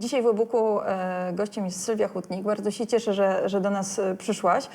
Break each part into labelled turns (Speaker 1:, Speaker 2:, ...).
Speaker 1: Dzisiaj w e-booku e, gościem jest Sylwia Hutnik. Bardzo się cieszę, że, że do nas e, przyszłaś.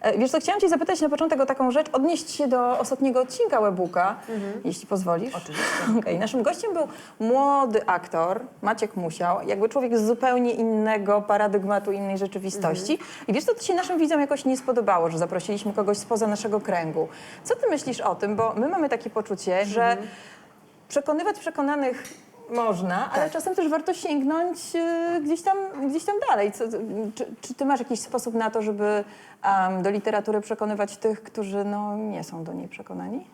Speaker 1: E, wiesz co, chciałam cię zapytać na początek o taką rzecz, odnieść się do ostatniego odcinka e-booka, jeśli pozwolisz. Oczywiście. Okay. Naszym gościem był młody aktor, Maciek Musiał, jakby człowiek z zupełnie innego paradygmatu, innej rzeczywistości. I wiesz co, to się naszym widzom jakoś nie spodobało, że zaprosiliśmy kogoś spoza naszego kręgu. Co ty myślisz o tym? Bo my mamy takie poczucie, że przekonywać przekonanych można, ale czasem też warto sięgnąć e, gdzieś, tam, gdzieś tam dalej. Co, czy, czy ty masz jakiś sposób na to, żeby em, do literatury przekonywać tych, którzy no, nie są do niej przekonani?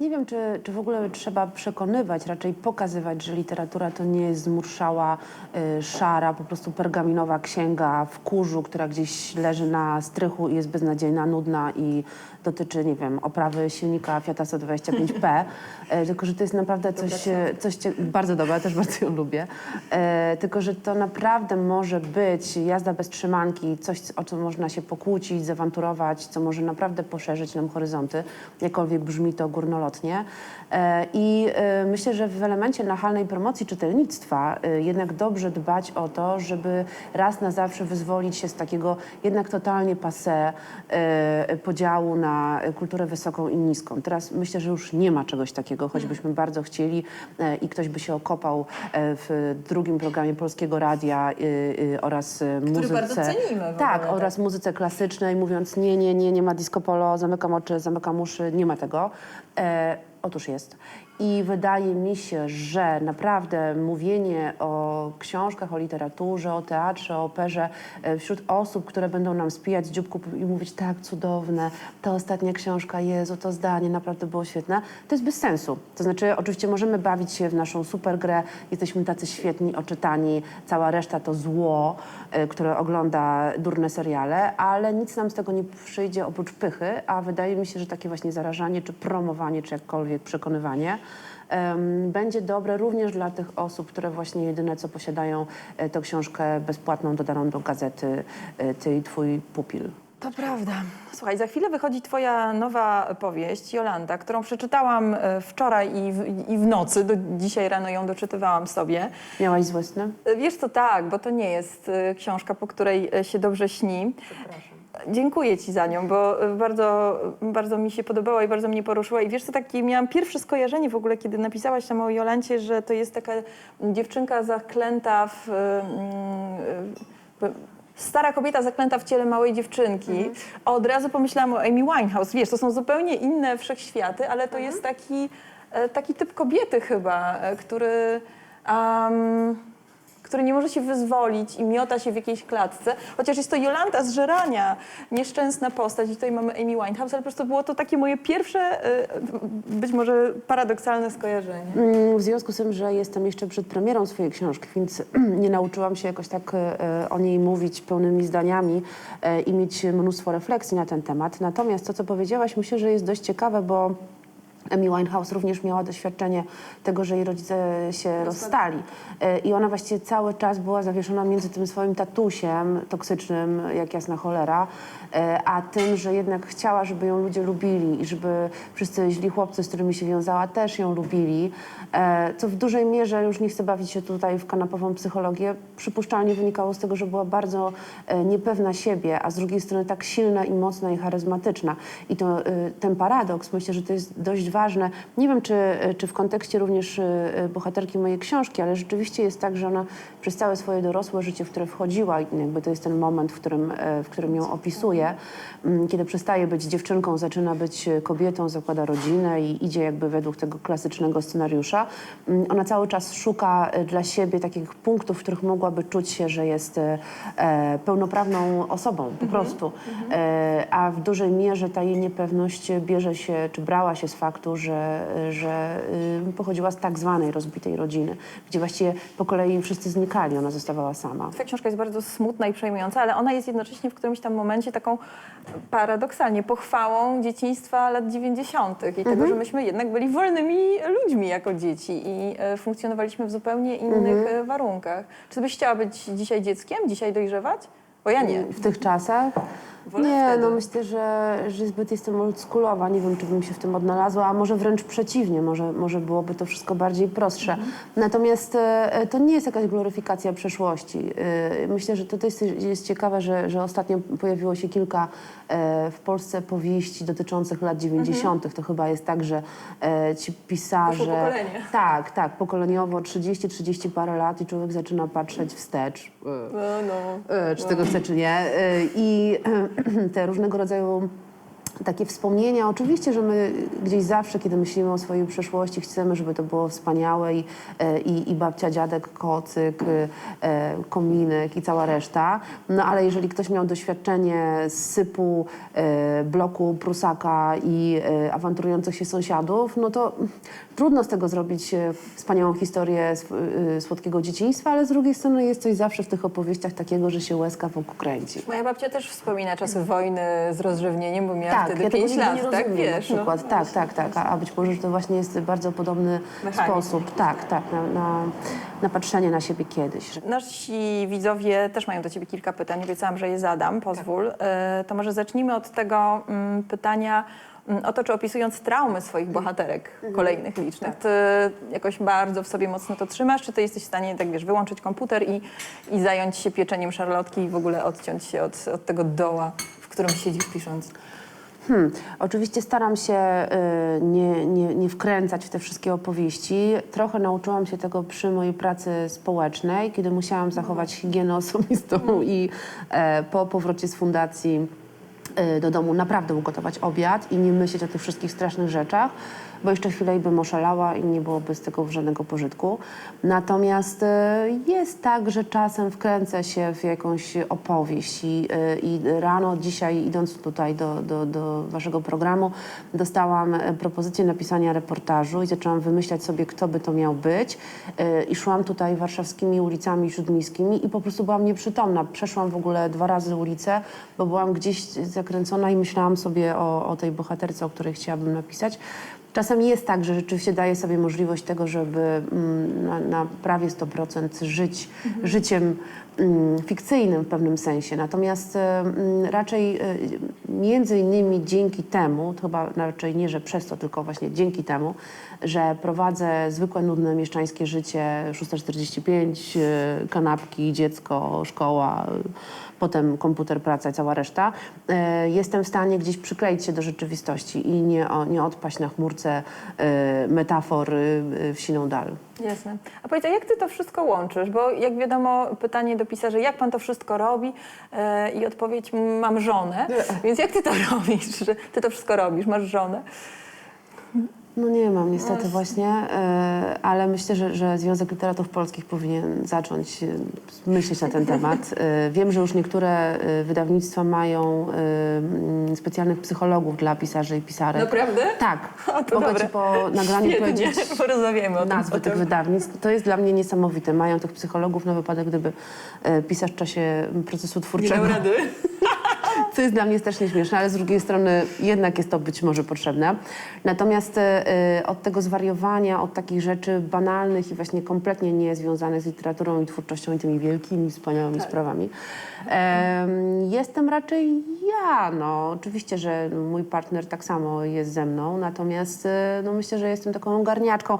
Speaker 2: Nie wiem, czy, czy w ogóle trzeba przekonywać, raczej pokazywać, że literatura to nie jest zmurszała, y, szara, po prostu pergaminowa księga w kurzu, która gdzieś leży na strychu i jest beznadziejna, nudna i dotyczy, nie wiem, oprawy silnika Fiata 125P, y, tylko że to jest naprawdę coś, e, coś cie- bardzo dobre, ja też bardzo ją lubię, e, tylko że to naprawdę może być jazda bez trzymanki, coś, o co można się pokłócić, zawanturować, co może naprawdę poszerzyć nam horyzonty, jakkolwiek brzmi to górnolotnie. E, I e, myślę, że w elemencie nachalnej promocji czytelnictwa e, jednak dobrze dbać o to, żeby raz na zawsze wyzwolić się z takiego jednak totalnie passé e, podziału na kulturę wysoką i niską. Teraz myślę, że już nie ma czegoś takiego, choćbyśmy bardzo chcieli i ktoś by się okopał w drugim programie Polskiego Radia oraz e, muzyce.
Speaker 1: bardzo cenimy
Speaker 2: Tak,
Speaker 1: ogóle,
Speaker 2: oraz muzyce klasycznej, mówiąc nie, nie, nie, nie ma disco polo, zamykam oczy, zamykam uszy, nie ma tego. Otóż jest. I wydaje mi się, że naprawdę mówienie o książkach, o literaturze, o teatrze, o operze e, wśród osób, które będą nam spijać z dzióbku i mówić tak, cudowne, ta ostatnia książka, Jezu, to zdanie naprawdę było świetne, to jest bez sensu. To znaczy, oczywiście możemy bawić się w naszą super grę, jesteśmy tacy świetni, oczytani, cała reszta to zło, e, które ogląda durne seriale, ale nic nam z tego nie przyjdzie oprócz pychy, a wydaje mi się, że takie właśnie zarażanie, czy promowanie, czy jakkolwiek przekonywanie będzie dobre również dla tych osób, które właśnie jedyne co posiadają e, to książkę bezpłatną dodaną do gazety e, Ty i Twój pupil.
Speaker 1: To prawda. Słuchaj, za chwilę wychodzi twoja nowa powieść, Jolanta, którą przeczytałam e, wczoraj i w, i w nocy. Do, dzisiaj rano ją doczytywałam sobie.
Speaker 2: Miałaś złe sny?
Speaker 1: E, Wiesz co, tak, bo to nie jest książka, po której się dobrze śni. Dziękuję Ci za nią, bo e, bardzo, bardzo mi się podobała i bardzo mnie poruszyła. I wiesz co, takie miałam pierwsze skojarzenie w ogóle, kiedy napisałaś tam o Jolancie, że to jest taka dziewczynka zaklęta w... e, mm, e, Stara kobieta zaklęta w ciele małej dziewczynki. A od razu pomyślałam o Amy Winehouse. Wiesz, to są zupełnie inne wszechświaty, ale to jest taki, taki typ kobiety chyba, który... am, który nie może się wyzwolić i miota się w jakiejś klatce. Chociaż jest to Jolanta z Żerania, nieszczęsna postać i tutaj mamy Amy Winehouse, ale po prostu było to takie moje pierwsze, y, być może paradoksalne skojarzenie.
Speaker 2: Mm, W związku z tym, że jestem jeszcze przed premierą swojej książki, więc nie nauczyłam się jakoś tak e, o niej mówić pełnymi zdaniami e, i mieć mnóstwo refleksji na ten temat. Natomiast to, co powiedziałaś, myślę, że jest dość ciekawe, bo Amy Winehouse również miała doświadczenie tego, że jej rodzice się rozstali. E, I ona właściwie cały czas była zawieszona między tym swoim tatusiem toksycznym, jak jasna cholera, e, a tym, że jednak chciała, żeby ją ludzie lubili i żeby wszyscy źli chłopcy, z którymi się wiązała, też ją lubili. E, Co w dużej mierze, już nie chcę bawić się tutaj w kanapową psychologię, przypuszczalnie wynikało z tego, że była bardzo niepewna siebie, a z drugiej strony tak silna i mocna i charyzmatyczna. I to, ten paradoks, myślę, że to jest dość ważne. Nie wiem, czy, czy w kontekście również e, bohaterki mojej książki, ale rzeczywiście jest tak, że ona przez całe swoje dorosłe życie, w które wchodziła, i jakby to jest ten moment, w którym, e, w którym ją opisuje, mm, kiedy przestaje być dziewczynką, zaczyna być e, kobietą, zakłada rodzinę i idzie jakby według tego klasycznego scenariusza. Mm, Ona cały czas szuka e, dla siebie takich punktów, w których mogłaby czuć się, że jest pełnoprawną osobą po prostu. E, a w dużej mierze ta jej niepewność bierze się, czy brała się z faktu, że, że y, pochodziła z tak zwanej rozbitej rodziny, gdzie właściwie po kolei wszyscy znikali, ona zostawała sama.
Speaker 1: Ta książka jest bardzo smutna i przejmująca, ale ona jest jednocześnie w którymś tam momencie taką paradoksalnie pochwałą dzieciństwa lat 90. i tego, że myśmy jednak byli wolnymi ludźmi jako dzieci i e, funkcjonowaliśmy w zupełnie innych e, warunkach. Czy byś chciała być dzisiaj dzieckiem, dzisiaj dojrzewać? Bo ja nie.
Speaker 2: W tych czasach
Speaker 1: Wolę
Speaker 2: Nie,
Speaker 1: wtedy.
Speaker 2: no myślę, że, że zbyt jestem oldschoolowa. Nie wiem, czy bym się w tym odnalazła, a może wręcz przeciwnie, może, może byłoby to wszystko bardziej prostsze. Natomiast e, to nie jest jakaś gloryfikacja przeszłości. E, Myślę, że to jest, jest ciekawe, że, że ostatnio pojawiło się kilka e, w Polsce powieści dotyczących lat 90. To chyba jest tak, że e, ci pisarze... Tak, tak, pokoleniowo 30-30 parę lat i człowiek zaczyna patrzeć wstecz. E,
Speaker 1: No, no.
Speaker 2: e, czy tego chce, czy nie. E, I te różnego rodzaju takie wspomnienia. Oczywiście, że my gdzieś zawsze, kiedy myślimy o swojej przeszłości, chcemy, żeby to było wspaniałe i, e, i, i babcia, dziadek, kocyk, e, kominek i cała reszta. No ale jeżeli ktoś miał doświadczenie sypu, e, bloku prusaka i awanturujących się sąsiadów, no to trudno z tego zrobić wspaniałą historię słodkiego dzieciństwa, ale z drugiej strony jest coś zawsze w tych opowieściach takiego, że się łezka wokół kręci.
Speaker 1: Moja babcia też wspomina czasy wojny z rozrzewnieniem, bo miała
Speaker 2: Tak,
Speaker 1: wtedy
Speaker 2: ja tego
Speaker 1: 5
Speaker 2: nigdy
Speaker 1: lat,
Speaker 2: nie
Speaker 1: tak?
Speaker 2: rozumiem
Speaker 1: Wiesz,
Speaker 2: na
Speaker 1: no.
Speaker 2: przykład. tak, tak, tak. A, a być może, że to właśnie jest bardzo podobny
Speaker 1: Mechanizm.
Speaker 2: sposób, tak, tak, na, na, na patrzenie na siebie kiedyś.
Speaker 1: Nasi widzowie też mają do Ciebie kilka pytań. Obiecałam, że je zadam, pozwól. E, To może zacznijmy od tego mm, pytania mm, o to, czy opisując traumy swoich bohaterek kolejnych licznych, Ty jakoś bardzo w sobie mocno to trzymasz, czy Ty jesteś w stanie, tak wiesz, wyłączyć komputer i, i zająć się pieczeniem szarlotki i w ogóle odciąć się od, od tego doła, w którym siedzisz pisząc?
Speaker 2: Hmm. Oczywiście staram się y, nie, nie, nie wkręcać w te wszystkie opowieści. Trochę nauczyłam się tego przy mojej pracy społecznej, kiedy musiałam zachować higienę osobistą i e, po powrocie z fundacji y, do domu naprawdę ugotować obiad i nie myśleć o tych wszystkich strasznych rzeczach, bo jeszcze chwilę bym oszalała i nie byłoby z tego żadnego pożytku. Natomiast y, jest tak, że czasem wkręcę się w jakąś opowieść i, y, i rano dzisiaj idąc tutaj do, do, do waszego programu dostałam e, propozycję napisania reportażu i zaczęłam wymyślać sobie, kto by to miał być i szłam tutaj warszawskimi ulicami śródmiejskimi i po prostu byłam nieprzytomna. Przeszłam w ogóle dwa razy ulicę, bo byłam gdzieś zakręcona i myślałam sobie o, o tej bohaterce, o której chciałabym napisać. Czasem jest tak, że rzeczywiście daje sobie możliwość tego, żeby mm, na, na prawie 100% żyć życiem mm, fikcyjnym w pewnym sensie. Natomiast mm, raczej e, między innymi dzięki temu, to chyba raczej nie, że przez to, tylko właśnie dzięki temu, że prowadzę zwykłe, nudne mieszczańskie życie, 6.45, e, kanapki, dziecko, szkoła, potem komputer, praca i cała reszta, e, jestem w stanie gdzieś przykleić się do rzeczywistości i nie, nie odpaść na chmurce e, metafor e, w siną dal.
Speaker 1: Jasne. A powiedz, a jak ty to wszystko łączysz? Bo jak wiadomo, pytanie do pisarzy, jak pan to wszystko robi? I odpowiedź, mam żonę. Więc jak ty to robisz? Ty to wszystko robisz, masz żonę?
Speaker 2: No nie mam niestety właśnie, e, ale myślę, że, że Związek Literatów Polskich powinien zacząć e, myśleć na ten temat. E, Wiem, że już niektóre wydawnictwa mają mm, specjalnych psychologów dla pisarzy i pisarek.
Speaker 1: Naprawdę?
Speaker 2: Tak.
Speaker 1: O, to
Speaker 2: Mogę
Speaker 1: dobre.
Speaker 2: ci po nagraniu
Speaker 1: Świetnie,
Speaker 2: powiedzieć
Speaker 1: porozmawiamy o tym.
Speaker 2: nazwy tych wydawnictw. To jest dla mnie niesamowite. Mają tych psychologów na wypadek, gdyby e, pisarz w czasie procesu
Speaker 1: Nie
Speaker 2: twórczego
Speaker 1: dał rady.
Speaker 2: co jest dla mnie strasznie śmieszne, ale z drugiej strony jednak jest to być może potrzebne. Natomiast e, od tego zwariowania, od takich rzeczy banalnych i właśnie kompletnie niezwiązanych z literaturą i twórczością i tymi wielkimi, wspaniałymi sprawami, em, jestem raczej ja. No, oczywiście, że mój partner tak samo jest ze mną, natomiast e, no, myślę, że jestem taką ogarniaczką.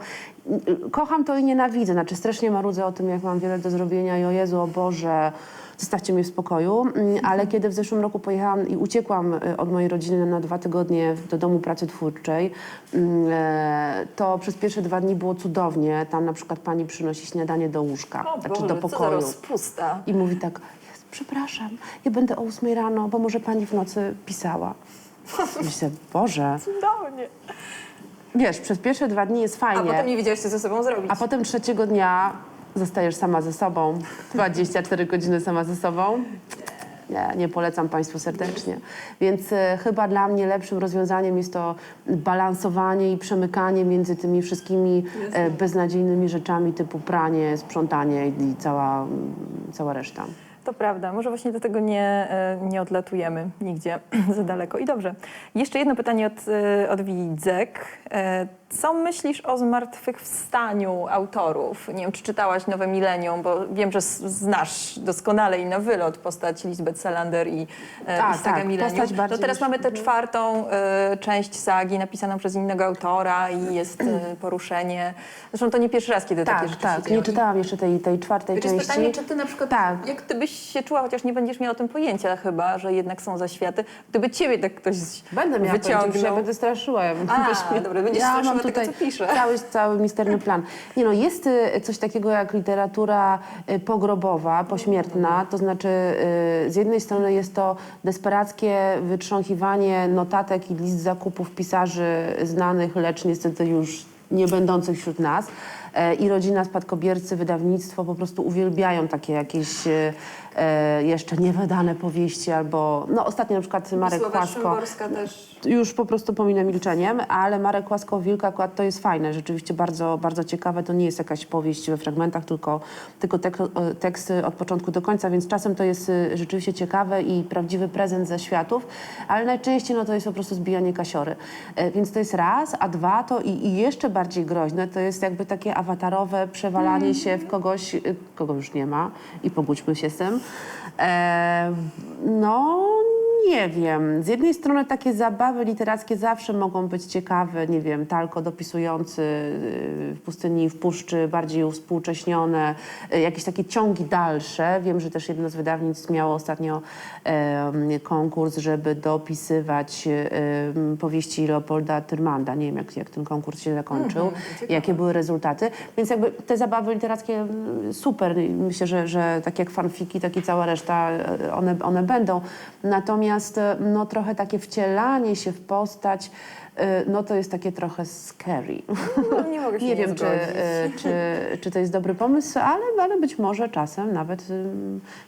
Speaker 2: Kocham to i nienawidzę, znaczy strasznie marudzę o tym, jak mam wiele do zrobienia i o Jezu, o Boże, zostawcie mnie w spokoju. Mm, Ale kiedy w zeszłym roku pojechałam i uciekłam y, od mojej rodziny na dwa tygodnie do domu pracy twórczej, mm, e, to przez pierwsze dwa dni było cudownie. Tam na przykład pani przynosi śniadanie do łóżka,
Speaker 1: O
Speaker 2: znaczy
Speaker 1: Boże,
Speaker 2: do
Speaker 1: za
Speaker 2: pokoju. I mówi tak, "Jezu, przepraszam, ja będę o ósmej rano, bo może pani w nocy pisała. Myślę, Boże,
Speaker 1: Cudownie.
Speaker 2: wiesz, przez pierwsze dwa dni jest
Speaker 1: A
Speaker 2: fajnie.
Speaker 1: potem nie wiedziałeś, co ze sobą zrobić.
Speaker 2: A potem trzeciego dnia zostajesz sama ze sobą. 24 godziny sama ze sobą. Nie, nie polecam Państwu serdecznie. Więc e, chyba dla mnie lepszym rozwiązaniem jest to balansowanie i przemykanie między tymi wszystkimi e, beznadziejnymi rzeczami typu pranie, sprzątanie i cała, cała reszta.
Speaker 1: To prawda, może właśnie do tego nie, e, nie odlatujemy nigdzie za daleko. I dobrze. Jeszcze jedno pytanie od, e, od widzek. E, Co myślisz o zmartwychwstaniu autorów? Nie wiem, czy czytałaś Nowe Milenium, bo wiem, że znasz doskonale i na wylot postać Lisbeth Salander i,
Speaker 2: Tak,
Speaker 1: i sagę
Speaker 2: tak,
Speaker 1: Milenium. To teraz mamy tę czwartą e, część sagi napisaną przez innego autora i jest e, poruszenie. Zresztą to nie pierwszy raz, kiedy takie
Speaker 2: Tak,
Speaker 1: rzeczy się
Speaker 2: tak. Nie czytałam jeszcze tej, tej czwartej
Speaker 1: Wiesz, jest
Speaker 2: części.
Speaker 1: pytanie, czy ty na przykład,
Speaker 2: Tak.
Speaker 1: jak ty byś się czuła, chociaż nie będziesz miała o tym pojęcia chyba, że jednak są zaświaty, gdyby ciebie tak ktoś
Speaker 2: Będę miała
Speaker 1: wyciągnął.
Speaker 2: że ja będę straszyła. Ja bym
Speaker 1: A, dobra, będziesz
Speaker 2: ja
Speaker 1: straszyła
Speaker 2: mam
Speaker 1: tego,
Speaker 2: tutaj
Speaker 1: co piszę.
Speaker 2: Cały, cały misterny plan. Nie no, jest y, coś takiego jak literatura y, pogrobowa, pośmiertna, to znaczy y, z jednej strony jest to desperackie wytrząchiwanie notatek i list zakupów pisarzy znanych, lecz niestety już nie będących wśród nas. E, I rodzina spadkobiercy, wydawnictwo po prostu uwielbiają takie jakieś e, e, jeszcze niewydane powieści albo, no ostatnio na przykład Marek
Speaker 1: Wisława Szymborska też.
Speaker 2: już po prostu pominę milczeniem, ale Marek Łaskow-Wilk akurat to jest fajne, rzeczywiście bardzo, bardzo ciekawe. To nie jest jakaś powieść we fragmentach, tylko, tylko tek, o, teksty od początku do końca, więc czasem to jest y, rzeczywiście ciekawe i prawdziwy prezent ze światów, ale najczęściej no, to jest po prostu zbijanie kasiory. E, więc to jest raz, a dwa to i, i jeszcze bardziej groźne, to jest jakby takie awatarowe przewalanie się w kogoś, y, kogo już nie ma i pogódźmy się z tym. E, no, nie wiem. Z jednej strony takie zabawy literackie zawsze mogą być ciekawe, nie wiem, talko dopisujący y, w pustyni i w puszczy, bardziej uwspółcześnione, y, jakieś takie ciągi dalsze. Wiem, że też jedno z wydawnictw miało ostatnio em, konkurs, żeby dopisywać em, powieści Leopolda Tyrmanda. Nie wiem, jak, jak ten konkurs się zakończył, jakie były rezultaty. Więc jakby te zabawy literackie super. Myślę, że, że tak jak fanfiki, tak i cała reszta, e, one, one będą. Natomiast e, no, trochę takie wcielanie się w postać, e, no to jest takie trochę scary.
Speaker 1: No, nie mogę się
Speaker 2: Nie wiem, czy, e, czy, czy to jest dobry pomysł, ale, ale być może czasem nawet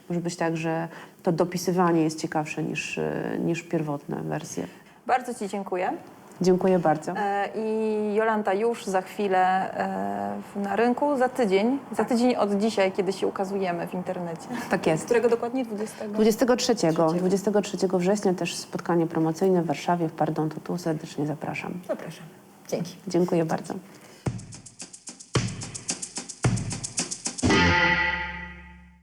Speaker 2: może być tak, że to dopisywanie jest ciekawsze niż, niż pierwotne wersje.
Speaker 1: Bardzo Ci dziękuję.
Speaker 2: Dziękuję bardzo.
Speaker 1: E, I Jolanta już za chwilę e, na rynku, za tydzień, za tydzień od dzisiaj, kiedy się ukazujemy w internecie.
Speaker 2: Tak jest.
Speaker 1: Którego dokładnie? 20?
Speaker 2: 23, 23 września też spotkanie promocyjne w Warszawie, w Pardon, to tu serdecznie zapraszam.
Speaker 1: Zapraszam. Dzięki.
Speaker 2: Dziękuję bardzo.